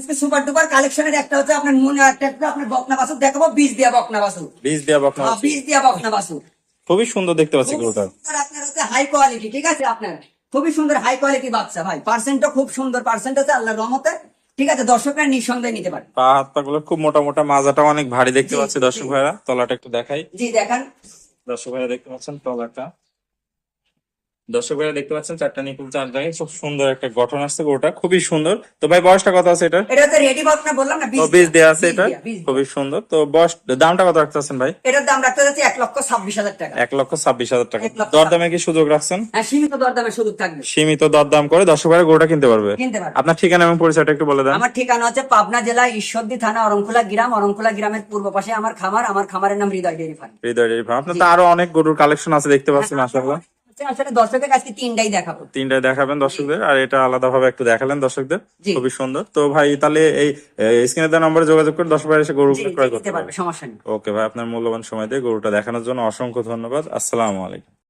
আজকে super duper কালেকশনের একটা হচ্ছে আপনার মনে একটা আপনার বকনা বাসু দেখাবো বীজ দিয়া বকনা বাসু বীজ দেওয়া বকনা হ্যাঁ, বীজ দিয়া বকনা বাসু খুবই সুন্দর দেখতে পাচ্ছি গরুটা। আপনার হচ্ছে হাই কোয়ালিটি ঠিক আছে আপনার? খুবই সুন্দর হাই কোয়ালিটি বাচ্চা ভাই। পার্সেন্টটা খুব সুন্দর পার্সেন্ট আছে আল্লাহর রহমতে। ঠিক আছে দর্শকরা নিঃসন্দেহে নিতে পারে। পা হাত পা গুলো খুব মোটা মোটা মাজাটা অনেক ভারী দেখতে পাচ্ছি দর্শক ভাইরা। তলাটা একটু দেখাই। জি দেখান। দর্শক ভাইরা দেখতে পাচ্ছেন তলাটা। দর্শক ভাইরা দেখতে পাচ্ছেন চারটা নিপুল চার জায়গায় খুব সুন্দর একটা গঠন আসছে গরুটা খুবই সুন্দর। তো ভাই বয়সটা কত আছে এটা এটা হচ্ছে রেডি বকনা বললাম না তো বীজ দেওয়া আছে এটা দেয়া, দেয়া। খুবই সুন্দর। তো বয়স দামটা কত রাখতেছেন ভাই? এটার দাম রাখতে যাচ্ছে এক লক্ষ ছাব্বিশ হাজার টাকা। এক লক্ষ ছাব্বিশ হাজার টাকা। দরদামে কি সুযোগ রাখছেন? হ্যাঁ সীমিত দরদামে সুযোগ থাকবে। সীমিত দরদাম করে দর্শক ভাইরা গরুটা কিনতে পারবে। কিনতে পারবে। আপনার ঠিকানা এবং পরিচয়টা একটু বলে দেন। আমার ঠিকানা হচ্ছে পাবনা জেলা ঈশ্বরদী থানা অরংখোলা গ্রাম। অরংখোলা গ্রামের পূর্ব পাশে আমার খামার। আমার খামারের নাম Hridoy dairy farm. Hridoy dairy farm. আপনার তো আরও অনেক গরুর কালেকশন আছে দেখতে পাচ্ছি মাসাল্লাহ আসলে দর্শকের কাছে তিনটাই দেখাবো। দেখাবেন দর্শকদের আর এটা আলাদা ভাবে একটু দেখালেন দর্শকদের। খুবই সুন্দর। তো ভাই তাহলে এই স্ক্রিনে দেওয়া নম্বরে যোগাযোগ করে দর্শক ভাই এসে গরু ক্রয় করতে পারবে পারবে সমস্যা নেই। ওকে ভাই আপনার মূল্যবান সময় দিয়ে গরুটা দেখানোর জন্য অসংখ্য ধন্যবাদ। আসসালামু আলাইকুম।